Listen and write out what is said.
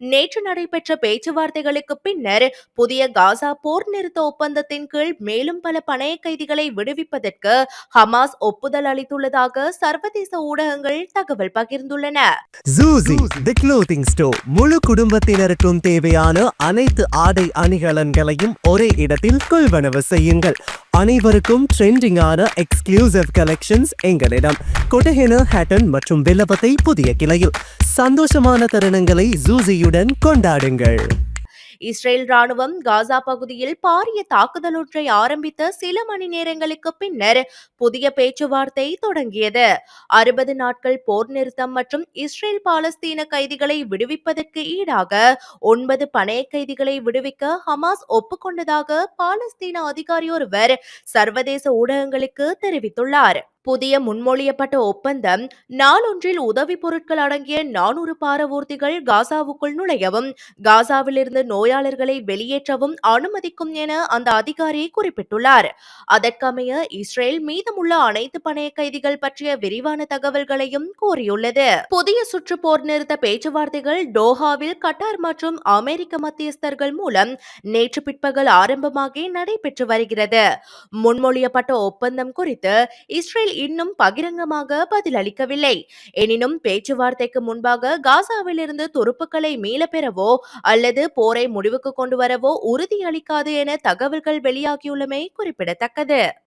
நேற்று நடைபெற்ற பேச்சுவார்த்தைகளுக்கு பின்னர் புதிய காசா போர் நிறுத்த ஒப்பந்தத்தின் கீழ் மேலும் பல பணைய கைதிகளை விடுவிப்பதற்கு ஹமாஸ் ஒப்புதல் அளித்துள்ளதாக சர்வதேச ஊடகங்கள் தகவல் பகிர்ந்துள்ளன. ஜூசி தி க்ளோத்திங் ஸ்டோர் முழு குடும்பத்தினருக்கும் தேவையான அனைத்து ஆடை அணிகலன்களையும் ஒரே இடத்தில் கொள்வனவு செய்யுங்கள். அனைவருக்கும் ட்ரெண்டிங்கான எக்ஸ்க்ளூசிவ் கலெக்ஷன்ஸ் எங்களிடம். கொட்டஹென ஹேட்டன் மற்றும் வில்லபத்தை புதிய கிளையில். சந்தோஷமான தருணங்களை ஜூசியுடன் கொண்டாடுங்கள். இஸ்ரேல் ராணுவம் காசா பகுதியில் பாரிய தாக்குதலொன்றை ஆரம்பித்த சில மணி நேரங்களுக்கு பின்னர் புதிய பேச்சுவார்த்தை தொடங்கியது. அறுபது நாட்கள் போர் நிறுத்தம் மற்றும் இஸ்ரேல் பாலஸ்தீன கைதிகளை விடுவிப்பதற்கு ஈடாக ஒன்பது பணைய கைதிகளை விடுவிக்க ஹமாஸ் ஒப்புக்கொண்டதாக பாலஸ்தீன அதிகாரி ஒருவர் சர்வதேச ஊடகங்களுக்கு தெரிவித்துள்ளார். புதிய முன்மொழியப்பட்ட ஒப்பந்தம் நாளொன்றில் உதவி பொருட்கள் அடங்கிய நானூறு பாரவூர்த்திகள் காசாவுக்குள் நுழையவும் காசாவிலிருந்து நோயாளர்களை வெளியேற்றவும் அனுமதிக்கும் என அந்த அதிகாரி குறிப்பிட்டுள்ளார். அதற்கமைய இஸ்ரேல் மீதமுள்ள அனைத்து பணைய கைதிகள் பற்றிய விரிவான தகவல்களையும் கோரியுள்ளது புதிய சுற்று போர் நிறுத்த பேச்சுவார்த்தைகள் டோஹாவில் கட்டார் மற்றும் அமெரிக்க மத்தியஸ்தர்கள் மூலம் நேற்று பிற்பகல் ஆரம்பமாகி நடைபெற்று வருகிறது. முன்மொழியப்பட்ட ஒப்பந்தம் குறித்து இஸ்ரேல் இன்னும் பகிரங்கமாக பதிலளிக்கவில்லை. எனினும் பேச்சுவார்த்தைக்கு முன்பாக காசாவிலிருந்து துருப்புக்களை மீளப்பெறவோ அல்லது போரை முடிவுக்கு கொண்டு வரவோ உறுதியளிக்காது என தகவல்கள் வெளியாகியுள்ளமை குறிப்பிடத்தக்கது.